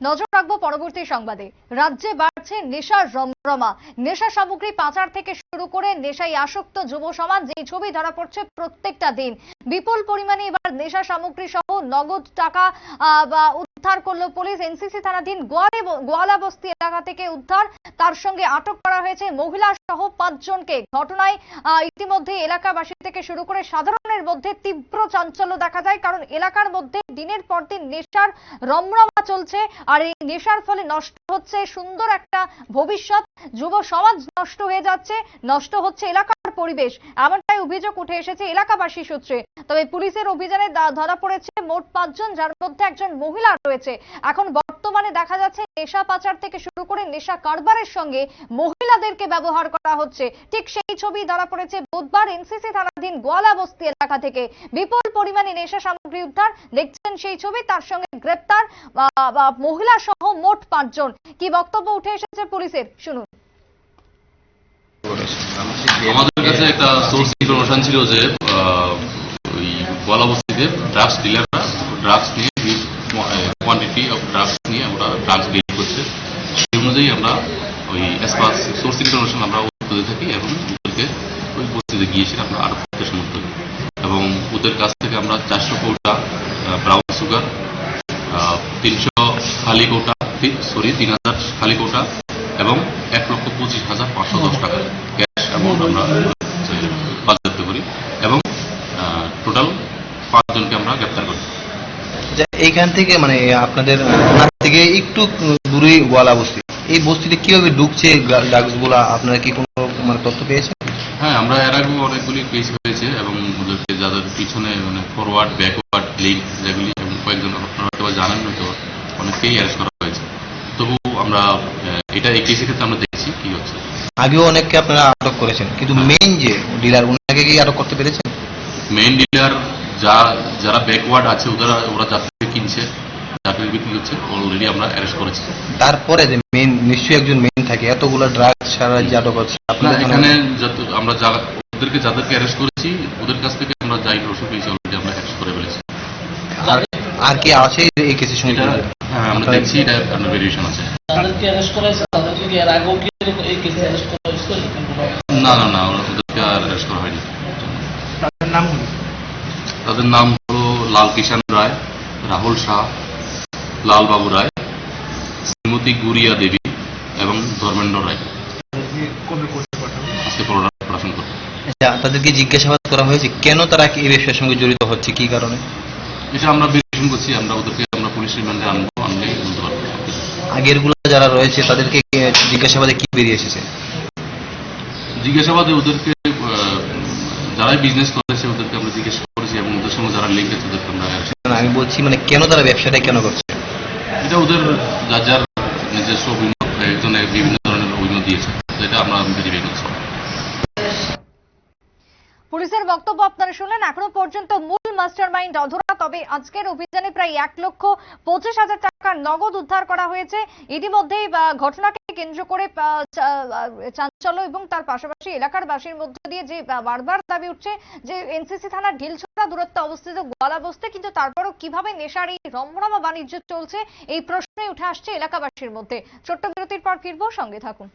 নজর রাখব পরবর্তী সংবাদে। রাজ্যে বাড়ছে নেশার রমরমা। নেশা সামগ্রী পাচার থেকে শুরু করে নেশায় আসক্ত যুব সমাজ যে ছবি ধরা পড়ছে প্রত্যেকটা দিন। বিপুল পরিমাণে এবার নেশা সামগ্রী সহ নগদ টাকা বা উদ্ধার করল পুলিশ। এনসিসি থানাধীন গোয়ালা বস্তি এলাকা থেকে উদ্ধার। তার সঙ্গে আটক করা হয়েছে মহিলা সহ পাঁচজনকে। ঘটনায় ইতিমধ্যে এলাকাবাসী থেকে শুরু করে সাধারণের মধ্যে তীব্র চাঞ্চল্য দেখা যায়, কারণ এলাকার মধ্যে দিনের পর দিন নেশার রমরমা চলছে আর এই নেশার ফলে নষ্ট হচ্ছে সুন্দর একটা ভবিষ্যৎ। যুব সমাজ নষ্ট হয়ে যাচ্ছে, নষ্ট হচ্ছে এলাকার পরিবেশ। এমনটাই অভিযোগ উঠে এসেছে এলাকাবাসী সূত্রে। তবে পুলিশের অভিযানে ধরা পড়েছে মোট পাঁচজন, যার মধ্যে একজন মহিলা রয়েছে। এখন বর্তমানে দেখা যাচ্ছে নেশা পাচার থেকে শুরু করে নেশা কারবারের সঙ্গে মহিলাদেরকে ব্যবহার করা হচ্ছে। ঠিক সেই ছবি ধরা পড়েছে বুধবার এনসিসি থানাধীন গোয়ালা বস্তি এলাকা থেকে। বিপুল পরিমাণে নেশা সামগ্রী উদ্ধার, দেখছেন সেই ছবি, তার সঙ্গে গ্রেপ্তার মহিলা সহ মোট পাঁচজন। কি বক্তব্য উঠে এসেছে পুলিশের? শুনুন। কাছে একটা সোর্স ইনফরমেশন ছিল যে ওই গলাবস্তিতে ড্রাগস ডিলাররা ড্রাগস নিয়ে কোয়ান্টিটি অফ ড্রাগস নিয়ে আমরা ড্রাগস ডিল করছে সেই অনুযায়ী আমরা ওই অ্যাসপাস সোর্স ইনফরমেশন আমরা তুলে থাকি এবং ওদেরকে ওই বস্তিতে গিয়েছি আমরা আরও করতে সমর্থন করি। এবং ওদের কাছ থেকে আমরা চারশো কৌটা ব্রাউন সুগার তিনশো খালি কৌটা সরি তিন হাজার খালি কৌটা এবং এক লক্ষ পঁচিশ হাজার পাঁচশো দশ টাকা ক্যাশ অ্যামাউন্ট আমরা হচ্ছে বাজেয়াপ্ত করি এবং টোটাল পাঁচজনকে আমরা গ্রেপ্তার করি যে এইখান থেকে মানে আপনাদের থেকে একটু দূরে গোয়ালা বস্তি। এই বস্তিতে কীভাবে ঢুকছে ড্রাগসগুলা আপনারা কি কোনো মানে তথ্য পেয়েছেন? হ্যাঁ আমরা এর আগেও অনেকগুলি কেস হয়েছে এবং যাদের পিছনে মানে ফরওয়ার্ড ব্যাকওয়ার্ড লিঙ্ক যেগুলি এবং কয়েকজন আপনারা হয়তো জানেন হয়তো অনেককেই অ্যারেস্ট করা হয়েছে। তবু আমরা এটা এই কেসের ক্ষেত্রে আমরা দেখছি কি হচ্ছে। আগেও অনেককে আপনারা আটক করেছেন কিন্তু মেইন যে ডিলার ওনাকে কি আটক করতে পেরেছেন? মেইন ডিলার যা যারা ব্যাকওয়ার্ড আছে ওরা ওরা যাত্রী কিনছে যাত্রী বিক্রি করছে অলরেডি আমরা অ্যারেস্ট করেছি। তারপরে যে মেইন নিশ্চয়ই একজন মেইন থাকে এতগুলো ড্রাগস সারা যে আটক হচ্ছে না আপনার এখানে আমরা যারা ওদেরকে যাদেরকে অ্যারেস্ট করেছি ওদের কাছ থেকে আমরা যাই ইনফরমেশন পেয়েছি অলরেডি আমরা অ্যারেস্ট করে ফেলেছি। আর আর কি আছে এই কেসের সঙ্গে? হ্যাঁ আমরা দেখছি এটা আপনার ভেরিয়েশন আছে। তাদেরকে অ্যারেস্ট করা হয়েছে তাদেরকে কি এর আগেও কি এরকম এই কেসে অ্যারেস্ট করা হয়েছিল না না না ওরা- ওদেরকে আর অ্যারেস্ট করা হয়নি। তাদের নাম তাদের নাম হলো লাল কিষান রায় রাহুল শাহ লাল বাবু রায় শ্রীমতী গুরিয়া দেবী এবং ধর্মেন্দ্র রায়। আজকে পড়াশোনা করতে। আচ্ছা, তাদেরকে জিজ্ঞাসাবাদ করা হয়েছে কেন তারা এই ব্যবসার সঙ্গে জড়িত হচ্ছে কি কারণে? এটা আমরা বিশ্লেষণ করছি আমরা ওদেরকে আমরা পুলিশ রিমান্ডে আনব আনলেই বলতে পারব সবকিছু। আগেরগুলো যারা রয়েছে তাদেরকে জিজ্ঞাসাবাদে কি বেরিয়ে এসেছে? জিজ্ঞাসাবাদে ওদেরকে যারাই বিজনেস করেছে ওদেরকে আমরা জিজ্ঞাসা সঙ্গে যারা লিঙ্ক আছে। ওদেরকে আমরা আমি বলছি মানে কেন তারা ব্যবসাটা কেন করছে? এটা ওদের যার যার নিজস্ব অভিমত একজনে বিভিন্ন ধরনের অভিমত দিয়েছে। এটা আমরা ভেরিফাই করছি পুলিশের বক্তব্য আপনারা শুনলেন। এখনও পর্যন্ত মূল মাস্টার মাইন্ড অধরা তবে আজকের অভিযানে প্রায় এক লক্ষ পঁচিশ হাজার টাকা নগদ উদ্ধার করা হয়েছে। ইতিমধ্যেই আহ, ঘটনাকে কেন্দ্র করে চাঞ্চল্য এবং তার পাশাপাশি এলাকার বাসীর মধ্য দিয়ে যে বারবার দাবি উঠছে যে, এনসিসি থানার ঢিলছড়া দূরত্বে অবস্থিত গোয়ালা বস্তি, কিন্তু তারপরও কীভাবে নেশার এই রমরমা বাণিজ্য চলছে, এই প্রশ্নই উঠে আসছে এলাকাবাসীর মধ্যে। ছোট্ট বিরতির পর ফিরবো, সঙ্গে থাকুন।